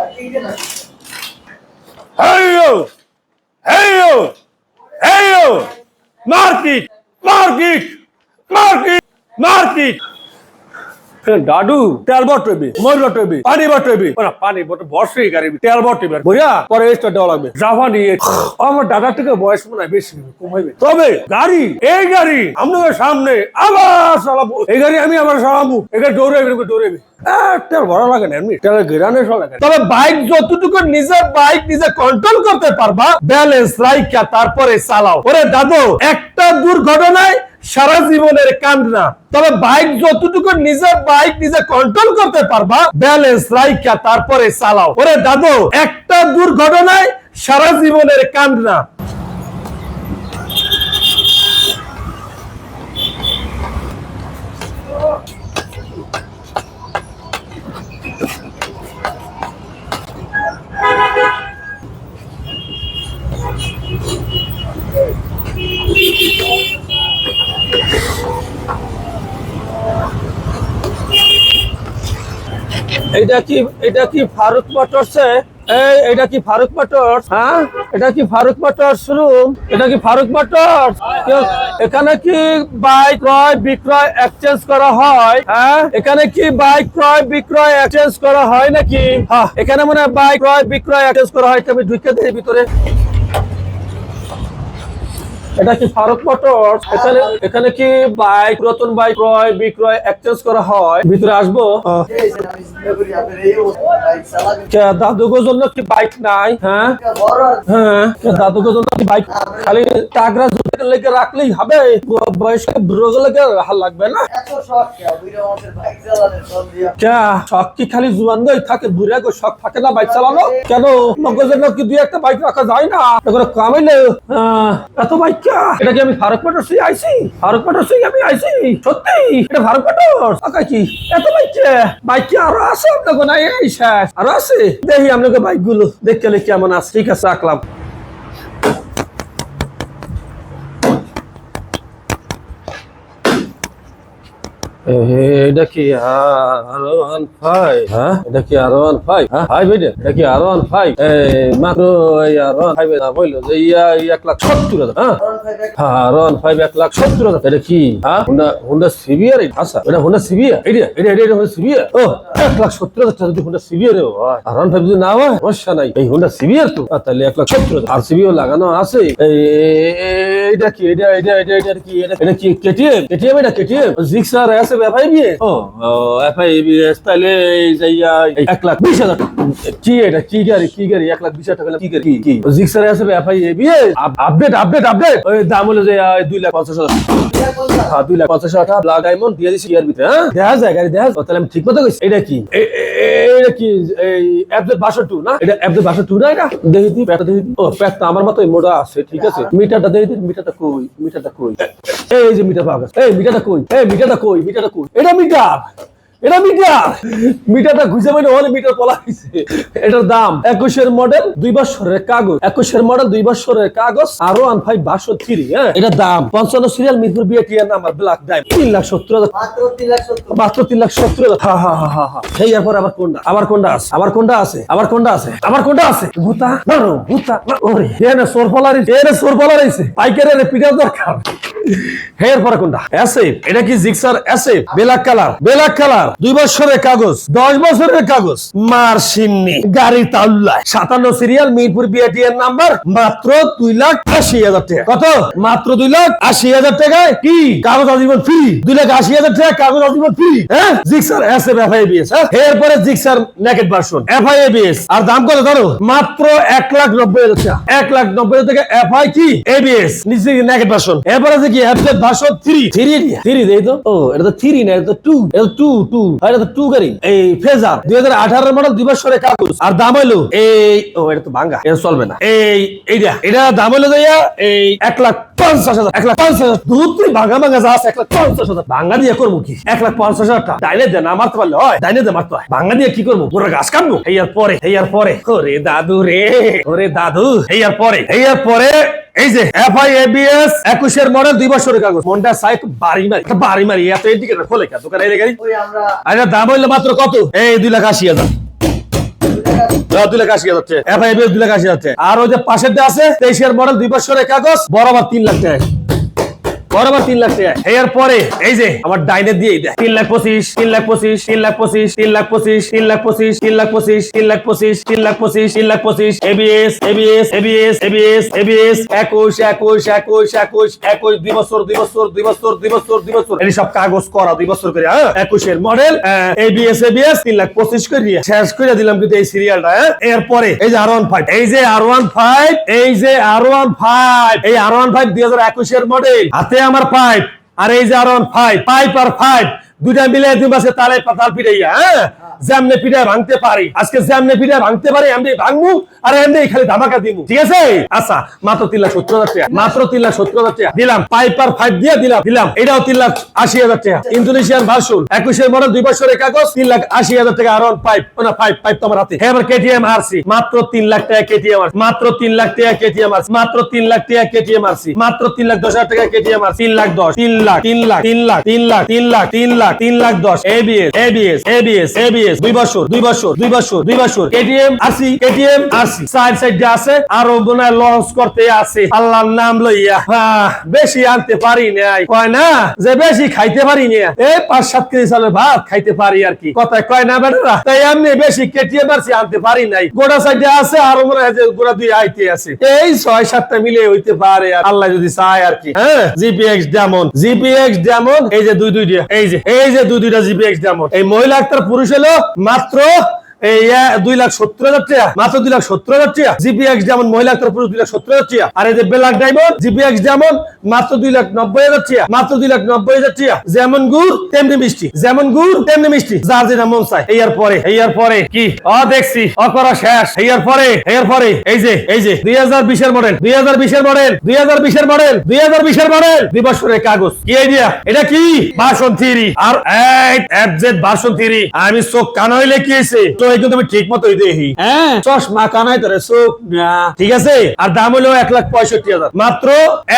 Hey yo! Hey yo! Hey yo! Market! Market! Market! Market! ডাডু তেল বটবে বটবে পানি বটবে না পানি বটে বর্ষে গাড়ি তেল বটবে বইয়া পরে এক্সট্রা দেওয়া লাগবে। জাপানি আমার থেকে বয়স মনে হয় বেশি কমাইবে তবে গাড়ি এই গাড়ি আপনাদের সামনে আবার চালাবো। এই গাড়ি আমি আবার চালাবো। দৌড়াবে দৌড়াবে তেল ভরা লাগে না এমনি। তেলের গেরানে সব লাগে। তবে বাইক যতটুকু নিজের বাইক নিজে কন্ট্রোল করতে পারবা ব্যালেন্স রাইখা তারপরে চালাও। ওরে দাদু একটা দুর্ঘটনায় সারা জীবনের কান্না। তবে বাইক যতটুকু নিজের বাইক নিজে কন্ট্রোল করতে পারবা ব্যালেন্স রাইখা, তারপরে চালাও। ওরে দাদু, একটা দুর্ঘটনায় সারা জীবনের কান্না। এটা কি এটা কি ফারুক মোটরসে এই, এটা কি ফারুক মোটরস হ্যাঁ? এটা কি ফারুক মোটরস শোরুম এটা কি ফারুক মোটরস এখানে কি বাইক ক্রয়, বিক্রয় এক্সচেঞ্জ করা হয়? হ্যাঁ? এখানে কি বাইক ক্রয়, বিক্রয় এক্সচেঞ্জ করা হয় নাকি? হ্যাঁ এখানে মনে হয় বাইক ক্রয়, বিক্রয় এক্সচেঞ্জ করা হয়। তবে ঢুকে দেয় ভিতরে। এটা কি ফারুক মোটরস এখানে এখানে কি বাইক নতুন বাইক ক্রয় বিক্রয় এক্সচেঞ্জ করা হয়? ভিতরে আসব? দাদুগোর জন্য কি বাইক নাই? হ্যাঁ? হ্যাঁ? দাদুগোর জন্য কি বাইক খালি টাকরা লেগে রাখলেই হবে? বয়স্ক বুড়ো লেগে লাগবে না? শখ কি খালি জুয়ান গই থাকে? বুড়া গো শখ থাকে না বাইক চালানো? কেন? মগজের কি দুই একটা বাইক রাখা যায় না? কামাইলে আহ, এত বাইক কে এটা কি আমি ফারুক মোটর সেই আইছি? ফারুক মোটর সেই আমি আইছি? সত্যি? এটা ফারুক মোটর আকা কি এত বাইকে বাইক আরও আছে আপনাকে নাই এই আরও আছে? দেখি আপনাকে বাইকগুলো দেখতে কেমন আছে। ঠিক আছে, রাখলাম। এটা কি আর ওয়ান ফাইভ হ্যাঁ? এটা কি আর ওয়ান ফাইভ হ্যাঁ? ফাইভ এটা এটা কি আর ওয়ান ফাইভ মাত্র আর ওয়ান ফাইভ না বলল যে ইয়া এক লাখ সত্তর হাজার হ্যাঁ? হ্যাঁ আর ওয়ান ফাইভ এক লাখ সত্তর হাজার। এটা কি? হ্যাঁ? হুন্ডা হুন্ডা সিভিয়ার এটা আচ্ছা এটা হুন্ডা সিভিয়ার? এটা এটা এটা এটা হুন্ডা সিভিয়ার? ও এক লাখ সত্তর হাজার যদি হুন্ডা সিভিয়ার আর ওয়ান ফাইভ যদি না হয় সমস্যা নাই। এই হুন্ডা সিভিয়ার তো? তাহলে এক লাখ সত্তর হাজার। আর সিভিও লাগানো আছে। এই এটা কি? এটা এটা এটা এটা কি? এটা কি কেটিএম? কেটিএম এটা কেটিএম? জিক্সার আছে ও তাহলে এক লাখ বিশ হাজার কি এটা? কি গাড়ি? কি গাড়ি? এক লাখ বিশ হাজার টাকা। কি গাড়ি? কি? জিক্সার আপডেট আপডেট আপডেট ওই দাম হলো যে দুই লাখ পঞ্চাশ হাজার। হ্যাঁ দুই লাখ পঞ্চাশ হাজার টাকা। ব্লাক ডায়মন্ড দিয়ে দিচ্ছি ইয়ার ভিতরে হ্যাঁ? দেখা যায় গাড়ি দেখা তাহলে আমি ঠিক মতো এটা কি? এটা কি? এই অ্যাপদের বাসা টু না? এটা অ্যাপদের বাসা টু না এটা? দেখি দি প্যাকটা দেখি দি। ও আমার মতোই মোটা আছে ঠিক আছে? মিটারটা দেখি দি মিটারটা কই? মিটারটা কই? এই যে মিটার পাওয়া গেছে। এই মিটারটা কই? এই মিটারটা কই? মিটারটা কোন এটা মিটার। এটা মিটার। মিটারটা খুঁজে মানে হলে মিটার পলা হয়েছে এটার দাম একুশের মডেল দুই বছরের কাগজ। একুশের মডেল দুই বছরের কাগজ আরও আন ফাইভ বাসো থ্রি হ্যাঁ? এটার দাম পঞ্চান্ন সিরিয়াল মিরপুর নাম্বার ব্ল্যাক ডাইম তিন লাখ সত্তর হাজার মাত্র তিন লাখ সত্তর। হাজার। হা হা হা হা সেই এরপর আবার কোনটা? আবার কোনটা আছে? আবার কোনটা আছে? আবার কোনটা আছে? আবার কোনটা আছে? ভূতা? মারো ভূতা ওরে। এনে সোর ফলারি এনে সোর পাইকারের পিটার দরকার। হের পরে কোনটা? অ্যাসেপ এটা কি জিক্সার অ্যাসেপ বেলাক কালার বেলাক কালার দুই বছরের কাগজ, দশ বছরের কাগজ। মার সিন্নি, গাড়ি তাল্লায়। সাতান্ন সিরিয়াল মিরপুর বিআটিএর নাম্বার মাত্র দুই লাখ আশি হাজার টাকা। কত? মাত্র দুই লাখ আশি হাজার টাকায়? কি? কাগজ আজীবন ফ্রি দুই লাখ আশি হাজার টাকা কাগজ আজীবন ফ্রি হ্যাঁ? জিক্সার এস এসএফ এফআইবিএস হ্যাঁ? এরপরে জিক্সার নেকেট ভার্সন এফআইবিএস আর দাম কত ধরো? মাত্র এক লাখ নব্বই হাজার টাকা। এক লাখ নব্বই হাজার টাকা এফ আই কি? এবিএস নিচে নেকেট ভার্সন এরপরে আছে কি? FZ version three three three দেই তো? ও, এটা তো থ্রি না, এটা তো টু এটা তো টু দুই হাজার আঠারো মডেল দুই বছরের কাগজ আর দাম এটা তো ভাঙ্গা চলবে না। এই এটা দাম এই এক লাখ পঞ্চাশ হাজার এক লাখ পঞ্চাশ হাজার। দুধ ভাঙা ভাঙা যা আছে এক লাখ পঞ্চাশ হাজার। ভাঙা দিয়ে করব কি? এক লাখ পঞ্চাশ হাজার টাকা। ডাইনে দে না মারতে পারলে হয়। ডাইনে দে মারতে হয়। ভাঙা দিয়ে কি করব? পুরো গাছ কাটবো? এইয়ার পরে এইয়ার পরে। ওরে দাদু রে ওরে দাদু। এইয়ার পরে এইয়ার পরে। এই যে একুশের মডেল দুই বছরের কাগজ। মনটা সাইক বাড়ি মারি বাড়ি মারি। এত এদিকে খোলে দোকানে আর দাম হইল মাত্র কত? এই দুই লাখ আশি হাজার। টাকা আর ওই যে পাশের দিয়ে আছে, তেইশের মডেল দুই বছরের কাগজ, বরাবর তিন লাখ টাকা। বরাবর তিন লাখ টাকা এর পরে এই যে আমার ডাইনে দিয়ে তিন লাখ পঁচিশ তিন লাখ পঁচিশ তিন লাখ পঁচিশ তিন লাখ পঁচিশ তিন লাখ পঁচিশ তিন লাখ পঁচিশ তিন লাখ পঁচিশ তিন লাখ পঁচিশ তিন লাখ পঁচিশ ABS ABS ABS ABS ABS একুশ একুশ একুশ একুশ একুশ দুই বছর দুই বছর দুই বছর দুই বছর দুই বছর এই সব কাগজ করা দুই বছর করে হ্যাঁ একুশের মডেল এবিএস এবিএস তিন লাখ পঁচিশ করে শেষ করে দিলাম কিন্তু এই সিরিয়ালটা হ্যাঁ এরপরে এই যে আর ওয়ান ফাইভ এই যে আর ওয়ান ফাইভ এই যে আর ওয়ান ফাইভ এই আর ওয়ান ফাইভ দুই হাজার একুশের মডেল হাতে আমার পাইপ আর এই যে R five pipe R five দুইটা মিলে দুই মাসে তালে তাল পিটাইয়া হ্যাঁ? যেমনে পিঠা ভাঙতে পারি। আজকে যেমনে পিঠা ভাঙতে পারি এমনি ভাঙবো আর এমনি খালি ধামাকা দিব ঠিক আছে? আচ্ছা মাত্র তিন লাখ সত্তর হাজার টাকা। মাত্র তিন লাখ সত্তর হাজার টাকা। দিলাম পাইপ আর ফাইভ দিয়ে দিলাম। দিলাম এটাও তিন লাখ আশি হাজার টাকা। ইন্দোনেশিয়ান ভার্সন একুশের মডেল দুই বছরের কাগজ তিন লাখ আশি হাজার টাকা আর পাইপ না পাইপ পাইপ তোমার হাতে। হ্যাঁ কেটিএম আরসি মাত্র তিন লাখ টাকা কেটিএম আর মাত্র তিন লাখ টাকা কেটিএম আর মাত্র তিন লাখ টাকা কেটিএম আরসি মাত্র তিন লাখ দশ হাজার টাকা কেটিএম আর তিন লাখ দশ। তিন লাখ তিন লাখ তিন লাখ তিন লাখ তিন লাখ তিন লাখ। তিন লাখ দশ। এবিএস এবিএস এবিএস এবিএস দুই বছর দুই বছর দুই বছর দুই বছর। KTM RC KTM RC side side আছে, আরও হয় লঞ্চ করতে আছে। আল্লাহর নাম লইয়া। বেশি আনতে পারি নাই। কয় না? যে বেশি খাইতে পারি না। এই পাঁচ, সাত কেজি চালের ভাত খাইতে পারি আর কি। কথায় কয় না বেটারা? তাই এমনি বেশি কেটিএম আরসি আনতে পারি নাই। গোটা সাইডে আছে, আরও মনে হয় যে গোটা দুই আইতে আছে। এই ছয়, সাতটা মিলে হইতে পারে আর আল্লাহ যদি চায় আর কি। হ্যাঁ? জিপিএক্স ডেমন জিপিএক্স ডেমন এই যে দুই দুইটা এই যে এই যে দুই দুইটা জিপিএক্স ডেমন এই মহিলা একটা পুরুষ হলো মাত্র দুই হাজার যেমন তেমনি মিষ্টি। যেমন তেমনি মিষ্টি। যার এই পরে, এই আর পরে। কি? অ, দেখছি। শেষ। এই আর পরে, এই আর পরে। এই যে এই যে, দুই বিশের মডেল দুই হাজার মডেল দুই মডেল দুই মডেল কাগজ। কি আইডিয়া এটা কি? Version three R FZ version three আমি চোখ কান হইলে কি হয়েছে তো কিন্তু আমি ঠিক দেখি হ্যাঁ। চশমা কানাই তোরে চোখ না। ঠিক আছে? আর দাম হলো এক লাখ পঁয়ষট্টি হাজার। মাত্র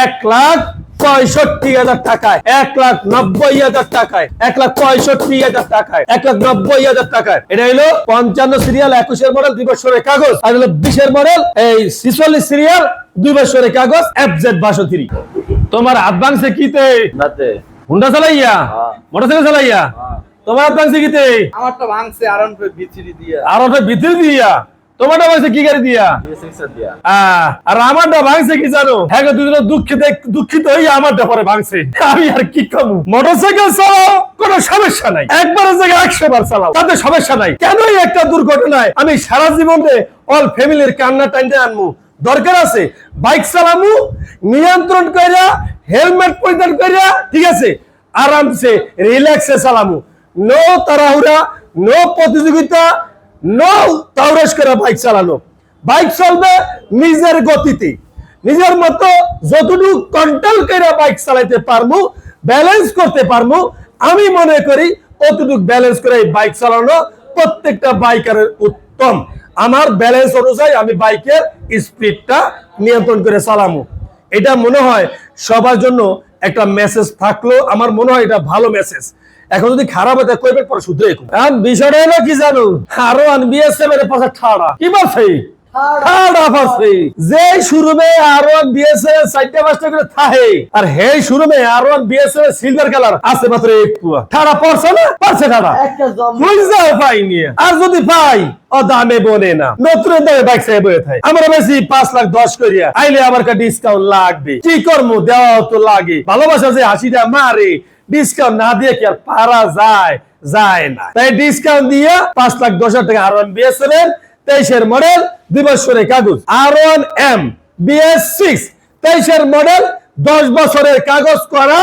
এক লাখ পঁয়ষট্টি হাজার টাকায়। এক লাখ নব্বই হাজার টাকায়। এক লাখ পঁয়ষট্টি হাজার টাকায়। এক লাখ নব্বই হাজার টাকায়। এটা হলো পঞ্চান্ন সিরিয়াল একুশের মডেল দুই বছরের কাগজ। আর হলো বিশের মডেল এই ছিচল্লিশ সিরিয়াল দুই বছরের কাগজ এফ জেড বাসো থ্রি তোমার হাত ভাঙছে কিতে নাতে হুন্ডা চালাইয়া? হ্যাঁ। মোটরসাইকেল চালাইয়া? তোমার হাত ভাঙছে কিতে? আমারটা ভাঙছে আরন দিয়া। ভিতরে দিয়া? তোমারটা ভাঙছে কি গাড়ি দিয়া? আর আমারটা ভাঙছে কি জানো? হ্যাঁ দুজনে দুঃখিত দুঃখিত হয়ে আমারটা পরে ভাঙছে। আমি আর কি কমু? মোটরসাইকেল চালাও কোনো সমস্যা নাই। একবারের জায়গায় একশো বার চালাও তাতে সমস্যা নাই। কেনই একটা দুর্ঘটনায় আমি সারা জীবনে অল ফ্যামিলির কান্না টাইনতে আনমু? দরকার আছে বাইক চালামু নিয়ন্ত্রণ কইরা হেলমেট পরিধান কইরা ঠিক আছে? আরামসে রিল্যাক্সে চালামু। নো তাড়াহুড়া, নো প্রতিযোগিতা, নো তাওরেশ করে বাইক চালানো। বাইক চলবে নিজের গতিতে। নিজের মতো যতটুকু কন্ট্রোল করে বাইক চালাইতে পারব ব্যালেন্স করতে পারব, আমি মনে করি অতটুকু ব্যালেন্স করে বাইক চালানো প্রত্যেকটা বাইকারের উত্তম। আমার ব্যালেন্স অনুযায়ী আমি বাইকের স্পিডটা নিয়ন্ত্রণ করে চালামো এটা মনে হয় সবার জন্য একটা মেসেজ থাকল আমার মনে হয় এটা ভালো মেসেজ এখন যদি খারাপ হয় তাহলে কইবেন পরে শুধু এরকম আর বিষয়টা হলো কি জানো? আরও আনবিএসএম এর পাশে ঠাড়া। কি বলছে যে শোরুমে আর ওয়ান বিএসএম চারটা পাঁচটা করে থাকে আর হে শোরুমে R one BSM silver colour আছে মাত্র ঠাড়া পড়ছে না? পারছে ঠাড়া। বুঝতেও পাইনি আর যদি পাই ও দামে বনে না। নতুন দামে বাইক সাহেব হয়ে থাকে আমরা বেশি পাঁচ লাখ দশ করিয়া আইলে আমার কা ডিসকাউন্ট লাগবে। কি করব দেওয়া তো লাগে। ভালোবাসা যে হাসিটা মারে। ডিসকাউন্ট না দিয়ে কি আর পারা যায়? যায় না। তাই ডিসকাউন্ট দিয়ে পাঁচ লাখ দশ হাজার টাকা আর ওয়ানের তেইশের মডেল দুই বছরের কাগজ R one M BS six তেইশের মডেল দশ বছরের কাগজ করা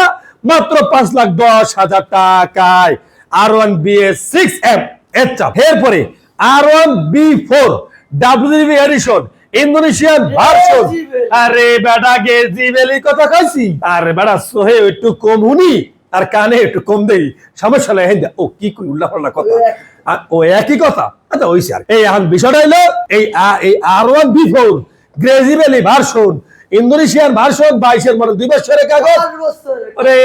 মাত্র পাঁচ লাখ দশ হাজার টাকায়। R one BS six M চাপ। এরপরে R one B four WB edition Indonesian version আরে বেটা গেজি বেলি কথা খাইছি? আরে বেটা সোহে একটু কম হুনি আর কানে একটু কম দেই সমস্যা নাই হেন্দা ও কি কই উল্লাহ কথা। আ- ও একই কথা আচ্ছা ওইসে আর এই এখন বিষয়টা হলো এই এই আর ওয়ান বি ফোর গ্রেজি বেলি ভার্সন ইন্দোনেশিয়ান ভার্সন বাইশের মডেল দুই বছরের কাগজ। আরে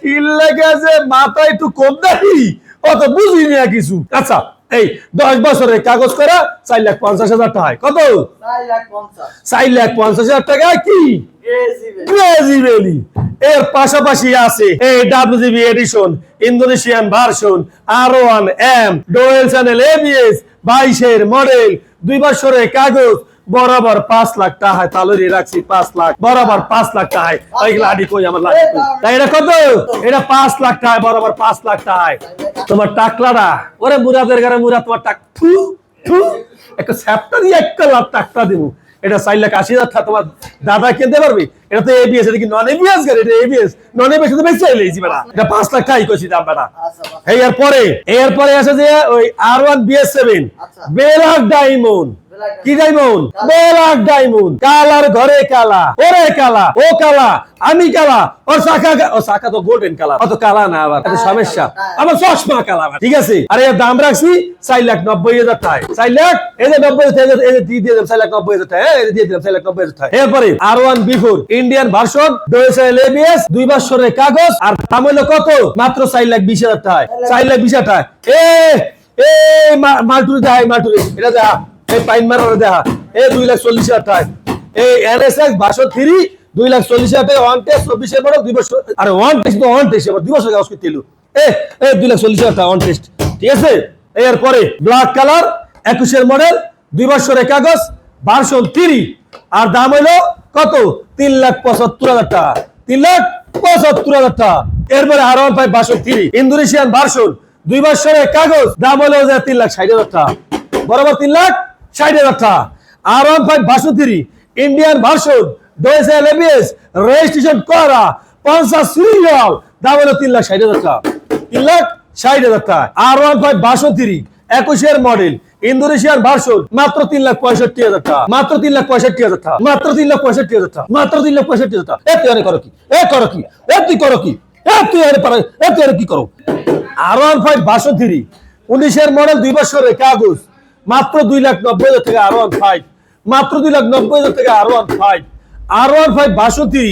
কি লেগেছে মাথা একটু কম দেখি? অত বুঝি না কিছু। আচ্ছা এই দশ বছরের কাগজ করে চার লাখ পঞ্চাশ হাজার টাকা কত? চার লাখ পঞ্চাশ। হাজার টাকা কি? গ্রাজুয়ালি এর পাশাপাশি আছে এই WGB edition Indonesian version R one M dual channel ABS বাইশের মডেল দুই বছরের কাগজ বরাবর পাঁচ লাখ টাকায় তালুরি রাখছি পাঁচ লাখ বরাবর পাঁচ লাখ টাকায়। ওইগুলো আডি কই আমার লাগে? তাই এটা কত? এটা পাঁচ লাখ টাকায় বরাবর পাঁচ লাখ টাকায়। তোমার টাকলাটা? ওরে মুরাদের ঘরে মুরাদ তোমার টাক থু থু। একটা স্যাপটা দিয়ে একটা লাখ টাকটা দিব। এটা চার লাখ আশি হাজার টাকা তোমার দাদা কিনতে পারবে? এটা তো এবিএস এটা কি নন এবিএস গাড়ি? এটা এবিএস নন এবিএস তো বেশি চাইলেছি বেটা। এটা পাঁচ লাখ টাকাই কইছি দাম বেটা। আচ্ছা পরে এই এরপরে এরপরে আছে যে ওই আর ওয়ান বিএস সেভেন আচ্ছা। Black diamond. কি ডায়মন্ড বেলাক ডায়মন্ড কালার ঘরে কালা ওরে কালা, ও কালা, আমি কালা, ওর শাখা ও শাখা তো গোল্ডেন কালার অত কালা না আবার সমস্যা। আমার চশমা কালা ঠিক আছে? আরে এর দাম রাখছি চার লাখ নব্বই হাজার টাকা চার লাখ? এই যে নব্বই হাজার এই যে দিয়ে দিয়ে দিলাম চার লাখ নব্বই হাজার টাকা, এই দিয়ে দিলাম চার লাখ নব্বই হাজার টাকা। এরপরে R one B four Indian version ডোয়েসেল ABS দুই বছরের কাগজ, আর দাম হলো কত? মাত্র চার লাখ বিশ হাজার টাকা চার লাখ বিশ হাজার টাকা এ এ মালটুরি দেখা মালটুরি, এটা দেখা এই পাইন মার দেখা এ দুই লাখ চল্লিশ হাজার টাকা। এই এনএসএক্স বাসো থ্রি দুই লাখ চল্লিশ হাজার টাকা ওয়ান টেস্ট দুই বছর আরে ওয়ান টেস্ট ওয়ান টেস্ট এবার দুই বছর কাগজ করতে এলো এ দুই লাখ চল্লিশ হাজার টাকা ওয়ান টেস্ট ঠিক আছে? এরপরে ব্ল্যাক কালার একুশের মডেল দুই বছরের কাগজ ভার্সন থ্রি আর দাম হলো কত? তিন লাখ পঁচাত্তর হাজার টাকা। তিন লাখ পঁচাত্তর হাজার টাকা। এরপরে R one five version three Indonesian version দুই বছরের কাগজ, দাম হলো তিন লাখ ষাট হাজার টাকা। বরাবর তিন লাখ ষাট হাজার টাকা আর ফাইভ ইন্ডিয়ান ভার্সন ডোয়েসেল এবিএস রেজিস্ট্রেশন করা, পঞ্চাশ সিরিয়াল দাম হলো তিন লাখ ষাট হাজার টাকা তিন লাখ ষাট হাজার টাকা আর ওয়ান ফাইভ থ্রি একুশের মডেল, ইন্দোনেশিয়ান ভার্সন, মাত্র তিন লাখ পঁয়ষট্টি হাজার টাকা। মাত্র তিন লাখ পঁয়ষট্টি হাজার টাকা। মাত্র তিন লাখ পঁয়ষট্টি হাজার টাকা। মাত্র তিন লাখ পঁয়ষট্টি হাজার টাকা। এ তুই করো কি? এ করো কি? এ তুই করো কি? এ তুই এ তুই কি করো? আর ওয়ান ফাইভ থ্রি উনিশের মডেল দুই বছরের কাগজ মাত্র দুই লাখ নব্বই হাজার টাকা আর ওয়ান ফাইভ মাত্র দুই লাখ নব্বই হাজার টাকা R one five R one five বাষট্টি।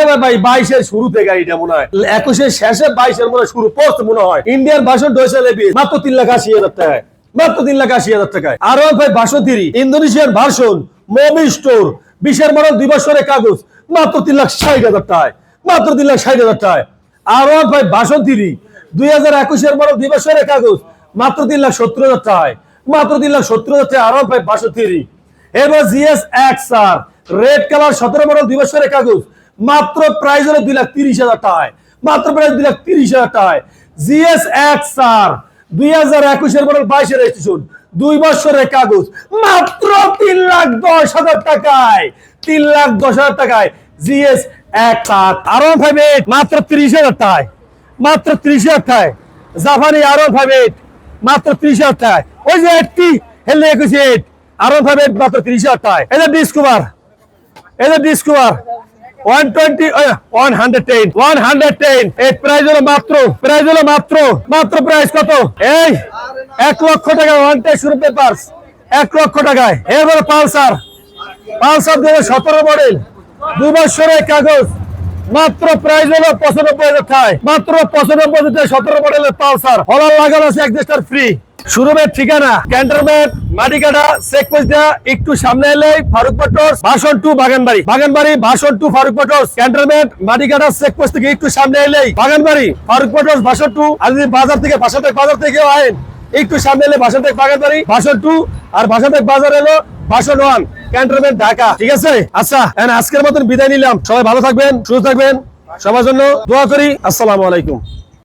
এবার ভাই বাইশের থেকে মনে হয়। একুশের শেষে বাইশের মনে শুরু পোস্ট মনে হয়। ইন্ডিয়ান ভাষণ ডোয়েসেল এবিএস মাত্র তিন লাখ আশি হাজার টাকায়। মাত্র তিন লাখ আশি হাজার টাকায়। আর ওয়ান ফাইভ বাষট্টি ইন্দোনেশিয়ান ভার্সন মোবি স্টোর বিশের মডেল দুই বছরের কাগজ, মাত্র তিন লাখ ষাট হাজার টাকায়। মাত্র তিন লাখ ষাট হাজার টাকায়। আর ওয়ান ফাইভ দুই হাজার একুশের মডেল দুই বছরের কাগজ, মাত্র তিন লাখ সত্তর হাজার টাকায়। মাত্র তিন লাখ সত্তর হাজার টাকা আর ওয়ান ফাইভ বাষট্টি। এবার GS X R red colour সতেরো মডেল, দুই বছরের কাগজ। মাত্র প্রাইস হলো দুই লাখ তিরিশ হাজার টাকায়। মাত্র প্রাইস দুই লাখ তিরিশ হাজার টাকায়। জিএস এক্স আর দুই হাজার একুশের মডেল, বাইশের রেজিস্ট্রেশন দুই বছরের কাগজ। মাত্র তিন লাখ দশ হাজার টাকায়। তিন লাখ দশ হাজার টাকায় GS X R R five eight মাত্র তিরিশ হাজার টাকায়। মাত্র ত্রিশ হাজার টাকায়। জাপানি আর ফাইভ এইট মাত্র ত্রিশ হাজার টাকায়। ওই যে একটি হেলে একুশে এইট আর ওয়ান এইট মাত্র ত্রিশ হাজার টাকায়। এটা ডিসকভার এটা ডিসকভার টেন হান্ড্রেড টেন মাত্র মাত্র মাত্র কত? এক লক্ষ টাকা এক লক্ষ টাকায়। দু সতেরো মডেল দুই বছরের কাগজ, মাত্র প্রাইস হলো পঁচানব্বই হাজার মাত্র পঁচানব্বই হাজার সতেরো মডেলের পালসার। হলার লাগানো আছে এক ফ্রি শুরুমের ঠিকানা, ক্যান্টনমেন্ট, মাটিকাটা চেক পোস্টটা একটু সামনে এলে ফারুক মোটরস ভাষণ টু বাগানবাড়ি। বাগানবাড়ি, ভাষণ two Faruk Motors cantonment, Matikata check post থেকে একটু সামনে এলেই বাগানবাড়ি ফারুক মোটরস ভাষণ টু, আর যদি বাজার থেকে ভাষাটেক বাজার থেকে আইন একটু সামনে এলে ভাষাটেক বাগানবাড়ি, ভাষণ টু, আর ভাষাটেক বাজার এলো ভাষণ ওয়ান, ক্যান্টনমেন্ট ঢাকা। ঠিক আছে? আচ্ছা আজকের মতন বিদায় নিলাম। সবাই ভালো থাকবেন, সুস্থ থাকবেন। সবার জন্য দোয়া করি। আসসালামু আলাইকুম।